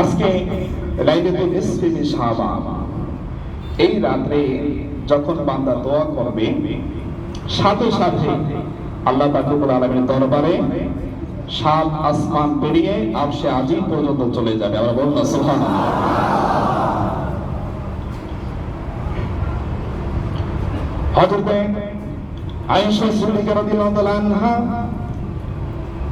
আজকে লাইলাতুল নিসফি শাবান এই রাত্রে যখন বান্দা দোয়া করবে, সাথে সাথে আল্লাহ পাক রব্বুল আলামিনের দরবারে সাত আসমান পেরিয়ে আরশে আজিম পর্যন্ত চলে যাবে। আমরা বলুন না, সুবহানাল্লাহ। হযরত আয়েশা সিদ্দিকা রাদিয়াল্লাহু আনহা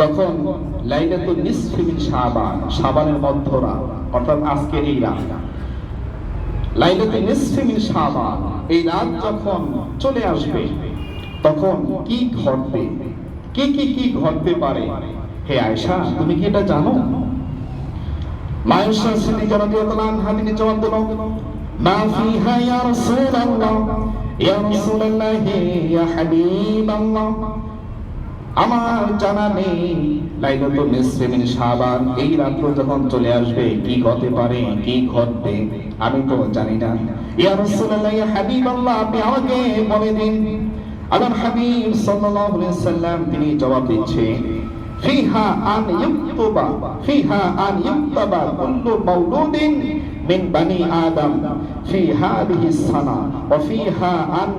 যখন লাইলাতুল নিসফি মিন শাবান, শাবানের মধ্যরাত অর্থাৎ আজকে এই রাত লাইলাতুল নিসফি মিন শাবান, এই রাত যখন চলে আসবে, তখন কি ঘটবে? কি কি কি ঘটতে পারে? হে আয়েশা, তুমি কি এটা জানো? মায়েশা সিদ্দিকা রাদিয়াল্লাহু আনহা, তিনি জবাব দিল, মা ফিহা ইয়া রাসূলুল্লাহ ইয়া রাসূলুল্লাহ ইয়া হাবিবাল্লাহ। আমার জানা নেই। লাইলাতুল নিসফি মিন শাবান, এই রাত্র যখন চলে আসবে, কি হতে পারে, কি ঘটবে, আমি তো জানি না। ইয়া রাসূলুল্লাহ, ইয়া হাবিবাল্লাহ, আপনি আমাকে বলে দিন। আল্লাহর হাবিব সাল্লাল্লাহু আলাইহি সাল্লাম তিনি জবাব দিচ্ছেন, ফিহা আন ইউক্তবা, ফিহা আন ইউক্তবা কুল্লু মাউলুদিন মিন বানি আদম, ফি হাদিহি সানা, ওয়া ফিহা আন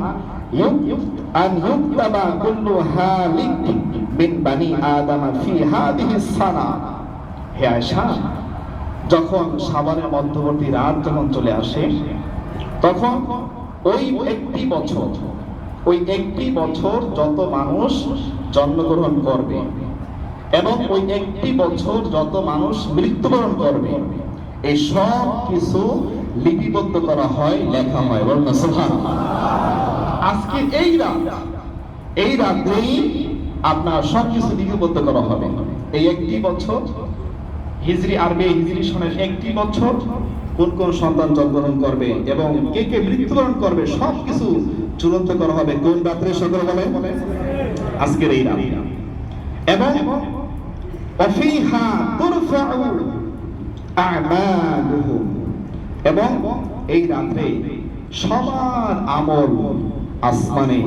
أن يكتب كل هالك من بني آدم في هذه السنة হে আয়সা যখন সাবানের মধ্যবর্তী রাত যখন চলে আসে তখন ওই একটি বছর ওই একটি বছর যত মানুষ জন্মগ্রহণ করবে এবং ওই একটি বছর যত মানুষ মৃত্যুবরণ করবে এই সব কিছু লিপিবদ্ধ করা হয় লেখা হয় বলুন না সুবহানাল্লাহ আজকে এই রাত, এই রাতেই আপনার সবকিছু লিপিবদ্ধ করা হবে। এই একটি বছর, হিজরি আরবি হিজরি সনের একটি বছর, কোন কোন সন্তান জন্মগ্রহণ করবে এবং কে কে মৃত্যুবরণ করবে, সবকিছু চূড়ান্ত করা হবে। কোন রাত্রে, সকল বলে আজকের এই রাত। এবং অফিহা তুরফাউ আমালুহুম। এবং এই রাত্রে সবার আমল আসমানে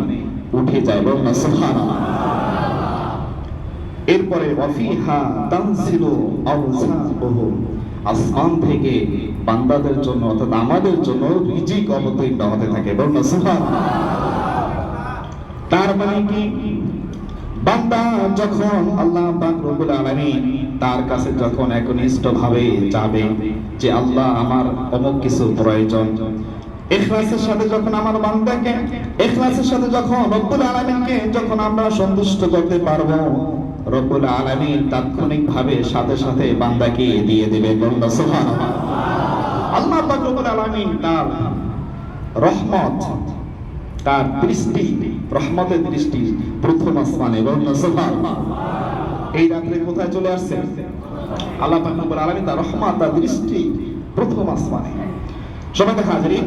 উঠে যায় বলুন না, সুবহানাল্লাহ। এরপরে ওয়াফিহা তানসিলু আওসাবুহুম আসমান থেকে বান্দাদের জন্য অর্থাৎ আমাদের জন্য রিজিক অবতীর্ণ হতে থাকে, বলুন না, সুবহানাল্লাহ। তার মানে কি? বান্দা যখন আল্লাহ পাক রব্বুল আলামিন তার কাছে যখন একনিষ্ঠ ভাবে যাবে যে আল্লাহ আমার অমুক কিছু প্রয়োজন ইখলাসের সাথে যখন আমার বান্দাকে, ইখলাসের সাথে যখন রব্বুল আলামিনকে যখন আমরা সন্তুষ্ট করতে পারব, রব্বুল আলামিন তাৎক্ষণিক ভাবে সাথে সাথে বান্দাকে দিয়ে দেবে। বন্দা সুবহানাল্লাহ। আল্লাহ পাক রব্বুল আলামিন তার রহমত, তার দৃষ্টি, রহমতের দৃষ্টি প্রথম আসমানে। বন্দা সুবহানাল্লাহ। এই রাত্রে কোথায় চলে আসছে? আল্লাহ পাক রব্বুল আলামিন তার রহমত, তার দৃষ্টি প্রথম আসমানে। সবাই হাজিরিন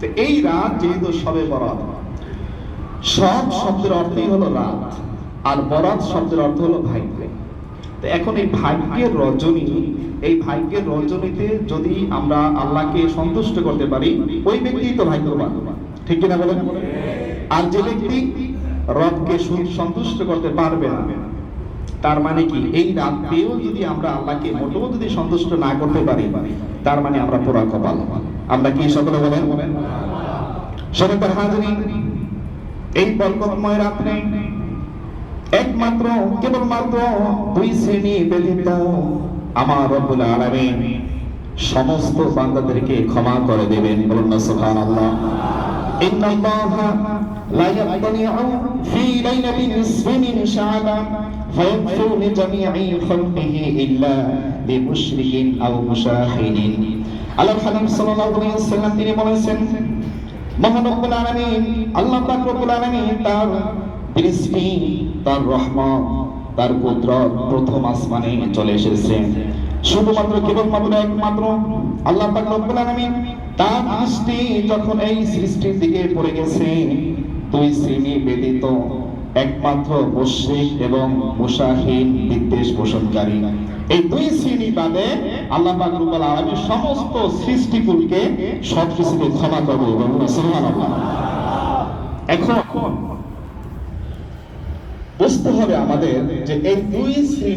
তো এই রাত যেহেতু সবে বরাত, সব শব্দের অর্থই হলো রাত, আর বরাত শব্দের অর্থ হলো ভাই তো এখন এই ভাগ্যের রজনী, এই ভাগ্যের রজনীতে যদি আমরা আল্লাহকে সন্তুষ্ট করতে পারি, ওই ব্যক্তি তো ভাগ্যবান। ঠিক কিনা বলেন? আর যে ব্যক্তি রবকে সন্তুষ্ট করতে পারবে না তার মানে কি? এই রাতেও যদি আমরা আল্লাহকে মোটেও যদি সন্তুষ্ট না করতে পারি, তার মানে আমরা পুরা কপাল। আমরা কি সকলে বলেন? হাজিরিন এই বরকতময় রাত্রে একমাত্র, কেবলমাত্র দুই শ্রেণি ব্যতীত আমার রব্বুল আলামিন সমস্ত বান্দাদেরকে ক্ষমা করে দেবেন। বলুন না সুবহানাল্লাহ ইন্নাল্লাহা লা ইয়াতলিউ ফি লাইলাতিন নিসফি মিন শাবান ফায়াগফিরু লিজামিঈ খালকিহি ইল্লা লিমুশরিকিন আও মুশাহিদিন। আল্লাহ হাবিব সাল্লাল্লাহু আলাইহি ওয়াসাল্লাম তিনি বলেছেন মহান রব্বুল আলামিন, আল্লাহ পাক রব্বুল আলামিন তার দৃষ্টি, তার রহমত, তার কুদরত প্রথম আসমানে চলে এসেছে। শুধুমাত্র কেবলমাত্র একমাত্র আল্লাহ পাক রব্বুল আলামিন তার দৃষ্টি যখন এই সৃষ্টির দিকে পড়ে গেছে, দুই শ্রেণি ব্যতীত একমাত্র মুশরিক এবং মুশাহিন বিদ্বেষ পোষণকারী। এই দুই শ্রেণি বাদে আল্লাহ পাক রব্বুল সমস্ত সৃষ্টিকুলকে সব কিছুকে ক্ষমা করবে এবং সুবহানাল্লাহ। এখন বুঝতে হবে আমাদের যে এই দুই শ্রেণি